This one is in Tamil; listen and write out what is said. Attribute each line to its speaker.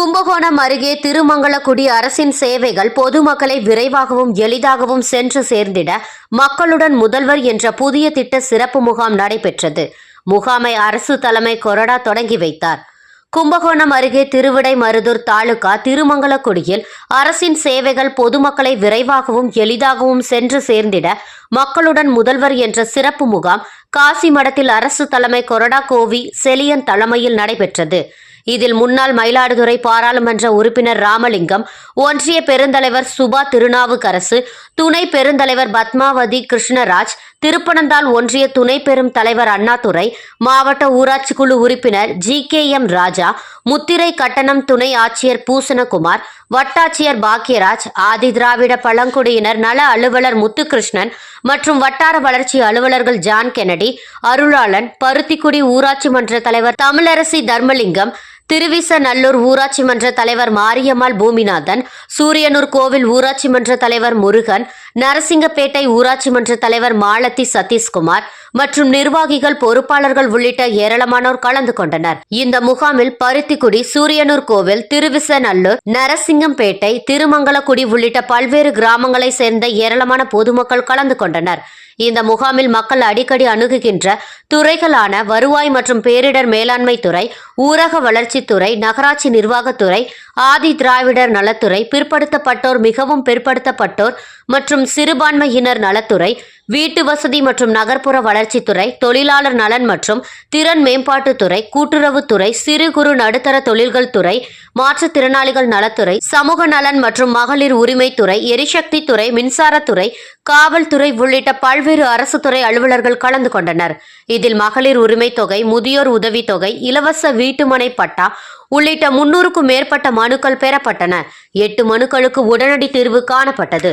Speaker 1: கும்பகோணம் அருகே திருமங்கலக்குடி அரசின் சேவைகள் பொதுமக்களை விரைவாகவும் எளிதாகவும் சென்று சேர்ந்திட மக்களுடன் முதல்வர் என்ற புதிய திட்ட சிறப்பு முகாம் நடைபெற்றது. முகாமை அரசு தலைமை கொறடா தொடங்கி வைத்தார். கும்பகோணம் அருகே திருவிடைமருதூர் தாலுகா திருமங்கலக்குடியில் அரசின் சேவைகள் பொதுமக்களை விரைவாகவும் எளிதாகவும் சென்று சேர்ந்திட மக்களுடன் முதல்வர் என்ற சிறப்பு முகாம் காசிமடத்தில் அரசு தலைமை கொறடா கோவி செலியன் தலைமையில் நடைபெற்றது. இதில் முன்னாள் மயிலாடுதுறை பாராளுமன்ற உறுப்பினர் ராமலிங்கம் ஒன்றிய பெருந்தலைவர் சுபா திருநாவுக்கரசு துணை பெருந்தலைவர் பத்மாவதி கிருஷ்ணராஜ் திருப்பனந்தாள் ஒன்றிய துணை பெரும் தலைவர் அண்ணாதுரை மாவட்ட ஊராட்சி குழு உறுப்பினர் ஜி கே எம் ராஜா முத்திரை கட்டணம் துணை ஆட்சியர் பூசணகுமார் வட்டாட்சியர் பாக்கியராஜ் ஆதி திராவிட பழங்குடியினர் நல அலுவலர் முத்துகிருஷ்ணன் மற்றும் வட்டார வளர்ச்சி அலுவலர்கள் ஜான் கெனடி அருளாளன் பருத்திக்குடி ஊராட்சி மன்ற தலைவர் தமிழரசி தர்மலிங்கம் திருவிசநல்லூர் ஊராட்சி மன்ற தலைவர் மாரியம்மாள் பூமிநாதன் சூரியனூர் கோவில் ஊராட்சி மன்ற தலைவர் முருகன் நரசிங்கப்பேட்டை ஊராட்சி மன்ற தலைவர் மாலத்தி சதீஷ்குமார் மற்றும் நிர்வாகிகள் பொறுப்பாளர்கள் உள்ளிட்ட ஏராளமானோர் கலந்து கொண்டனர். இந்த முகாமில் பருத்திக்குடி சூரியனூர் கோவில் திருவிசநல்லூர் நரசிங்கம்பேட்டை திருமங்கலக்குடி உள்ளிட்ட பல்வேறு கிராமங்களை சேர்ந்த ஏராளமான பொதுமக்கள் கலந்து கொண்டனர். இந்த முகாமில் மக்கள் அடிக்கடி அணுகுகின்ற துறைகளான வருவாய் மற்றும் பேரிடர் மேலாண்மை துறை ஊரக வளர்ச்சித்துறை நகராட்சி நிர்வாகத்துறை ஆதி திராவிடர் நலத்துறை பிற்படுத்தப்பட்டோர் மிகவும் பிற்படுத்தப்பட்டோர் மற்றும் சிறுபான்மையினர் நலத்துறை வீட்டு வசதி மற்றும் நகர்ப்புற வளர்ச்சித்துறை தொழிலாளர் நலன் மற்றும் திறன் மேம்பாட்டுத்துறை கூட்டுறவுத்துறை சிறு குறு நடுத்தர தொழில்கள் துறை மாற்றுத்திறனாளிகள் நலத்துறை சமூக நலன் மற்றும் மகளிர் உரிமைத்துறை எரிசக்தி துறை மின்சாரத்துறை காவல்துறை உள்ளிட்ட பல்வேறு அரசு துறை அலுவலர்கள் கலந்து கொண்டனர். இதில் மகளிர் உரிமை தொகை முதியோர் உதவித்தொகை இலவச வீட்டுமனை பட்டா உள்ளிட்ட முன்னூறுக்கும் மேற்பட்ட மனுக்கள் பெறப்பட்டன. எட்டு மனுக்களுக்கு உடனடி தீர்வு காணப்பட்டது.